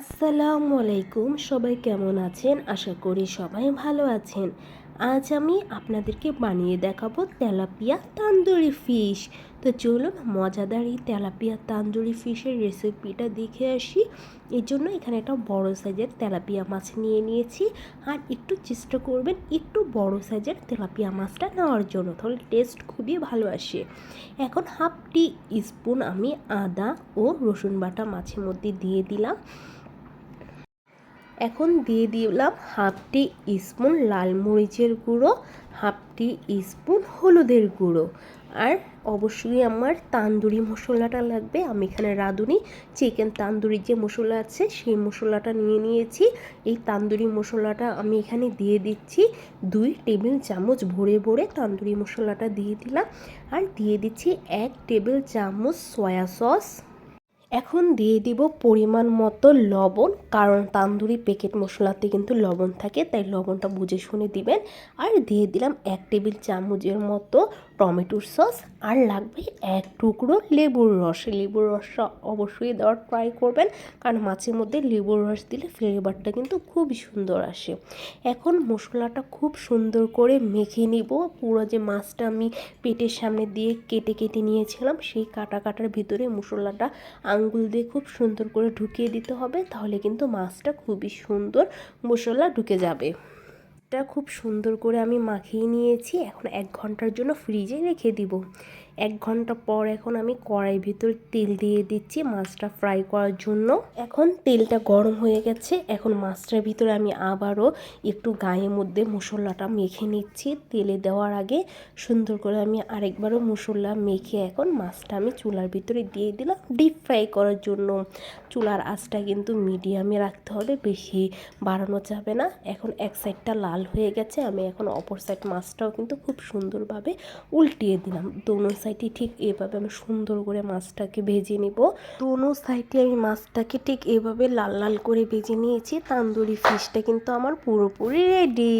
আসসালামু আলাইকুম, সবাই কেমন আছেন? আশা করি সবাই ভালো আছেন। আজ আমি আপনাদেরকে বানিয়ে দেখাবো তেলাপিয়া তান্দুরি ফিশ। তো চলুন মজাদার এই তেলাপিয়া তান্দুরি ফিশের রেসিপিটা দেখে আসি। এর জন্য এখানে একটা বড় সাইজের তেলাপিয়া মাছ নিয়ে নিয়েছি। আর একটু চেষ্টা করবেন একটু বড় সাইজের তেলাপিয়া মাছটা নেওয়ার জন্য, তাহলে টেস্ট খুবই ভালো আসে। এখন হাফ টি স্পুন আমি আদা ও রসুন বাটা মাছের মধ্যে দিয়ে দিলাম। এখন দিয়ে দিলাম হাফ টি স্পুন লাল মরিচের গুঁড়ো, হাফ টি স্পুন হলুদের গুঁড়ো। আর অবশ্যই আমার তান্দুরি মশলাটা লাগবে। আমি এখানে রাঁধুনি, চিকেন তান্দুরি যে মশলা আছে সেই মশলাটা নিয়ে নিয়েছি। এই তান্দুরি মশলাটা আমি এখানে দিয়ে দিচ্ছি দুই টেবিল চামচ ভরে ভরে তান্দুরি মশলাটা দিয়ে দিলাম। আর দিয়ে দিচ্ছি এক টেবিল চামচ সয়া সস। এখন দিয়ে দিব পরিমাণ মতো লবণ, কারণ তান্দুরি প্যাকেট মশলাতে কিন্তু লবণ থাকে, তাই লবণটা বুঝে শুনে দিবেন। আর দিয়ে দিলাম এক টেবিল চামচের মতো টমেটোর সস, আর লাগবে এক টুকরো লেবুর রস। লেবুর রসটা অবশ্যই দেওয়ার ট্রাই করবেন, কারণ মাছের মধ্যে লেবুর রস দিলে ফ্লেভারটা কিন্তু খুবই সুন্দর আসে। এখন মশলাটা খুব সুন্দর করে মেখে নিব। পুরো যে মাছটা আমি পেটের সামনে দিয়ে কেটে কেটে নিয়েছিলাম, সেই কাটা কাটার ভিতরে মশলাটা আঙ্গুল দিয়ে খুব সুন্দর করে ঢুকিয়ে দিতে হবে, তাহলে কিন্তু মাছটা খুবই সুন্দর মশলা ঢুকে যাবে। এটা খুব সুন্দর করে আমি মাখিয়ে নিয়েছি, এখন এক ঘণ্টার জন্য ফ্রিজে রেখে দিব। এক ঘণ্টা পর এখন আমি কড়াই ভিতর তেল দিয়ে দিচ্ছি মাছটা ফ্রাই করার জন্য। এখন তেলটা গরম হয়ে গেছে, এখন মাছটার ভিতরে আমি আবারও একটু গায়ের মধ্যে মশলাটা মেখে নিচ্ছি। তেলে দেওয়ার আগে সুন্দর করে আমি আরেকবারও মশলা মেখে এখন মাছটা আমি চুলার ভিতরে দিয়ে দিলাম ডিপ ফ্রাই করার জন্য। চুলার আঁচটা কিন্তু মিডিয়ামে রাখতে হবে, বেশি বাড়ানো যাবে না। এখন এক সাইডটা লাল হয়ে গেছে, আমি এখন অপর সাইড মাছটাও কিন্তু খুব সুন্দরভাবে উল্টিয়ে দিলাম। দোনো সাইডে ঠিক এভাবে আমি সুন্দর করে মাছটাকে ভেজে নিব। দোনো সাইডে আমি মাছটাকে ঠিক এভাবে লাল লাল করে ভেজে নিয়েছি। তান্দুরি ফিশটা কিন্তু আমার পুরোপুরি রেডি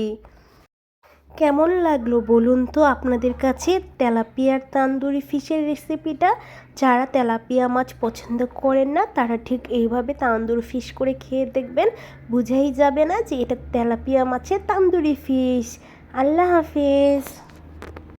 কেমন লাগল বলুন তো আপনাদের কাছে তেলাপিয়ার তান্দুরি ফিশের রেসিপিটা যারা তেলাপিয়া মাছ পছন্দ করেন না, তারা ঠিক এইভাবে তান্দুরি ফিশ করে খেয়ে দেখবেন। বুঝাই যাবে না যে এটা তেলাপিয়া মাছের তান্দুরি ফিশ। আল্লাহ হাফিজ।